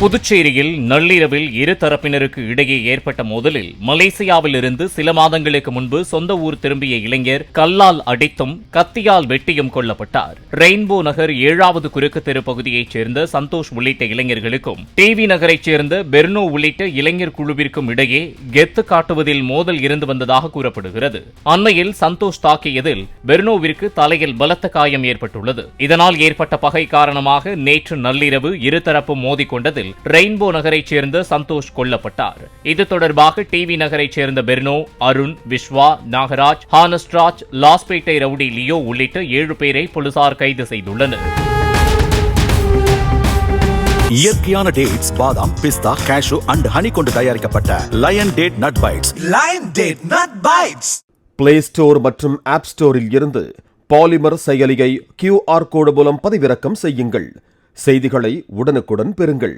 புதுச்சேரியில் நள்ளிரவில் இரு தரப்பினருக்கு இடையே ஏற்பட்ட மோதலில் மலேசியாவிலிருந்து சில மாதங்களுக்கு முன்பு சொந்த ஊர் திரும்பிய இளைஞர் கல்லால் அடித்தும் கத்தியால் வெட்டியும் கொல்லப்பட்டார். ரெயின்போ நகர் ஏழாவது குறுக்கு தெரு பகுதியைச் சேர்ந்த சந்தோஷ் உள்ளிட்ட இளைஞர்களுக்கும் டிவி நகரைச் சேர்ந்த பெர்னோ உள்ளிட்ட இளைஞர் குழுவிற்கும் இடையே கெத்து காட்டுவதில் மோதல் இருந்து வந்ததாக கூறப்படுகிறது. அண்மையில் சந்தோஷ் தாக்கியதில் பெர்னோவிற்கு தலையில் பலத்த காயம் ஏற்பட்டுள்ளது. இதனால் ஏற்பட்ட பகை காரணமாக நேற்று நள்ளிரவு இருதரப்பும் மோதிக்கொண்டதில் ரெயின்போ நகரைச் சேர்ந்த சந்தோஷ் கொல்லப்பட்டார். இது தொடர்பாக டிவி நகரைச் சேர்ந்த பெர்னோ அருண் விஸ்வா நாகராஜ் ஹானஸ்ட்ராஜ் லாஸ்பேட்டை ரவுடி லியோ உள்ளிட்ட ஏழு பேரை போலீசார் கைது செய்துள்ளனர். இயற்கையான டேட்ஸ் பாதாம் பிஸ்தா கேஷு அண்ட் ஹனி கொண்டு தயாரிக்கப்பட்ட Lion date nut bites Lion Date Nut Bites. Play store மற்றும் ஆப் ஸ்டோரில் இருந்து பாலிமர் செயலியை கியூஆர் கோடு மூலம் பதிவிறக்கம் செய்யுங்கள். செய்திகளை உடனுக்குடன் பெறுங்கள்.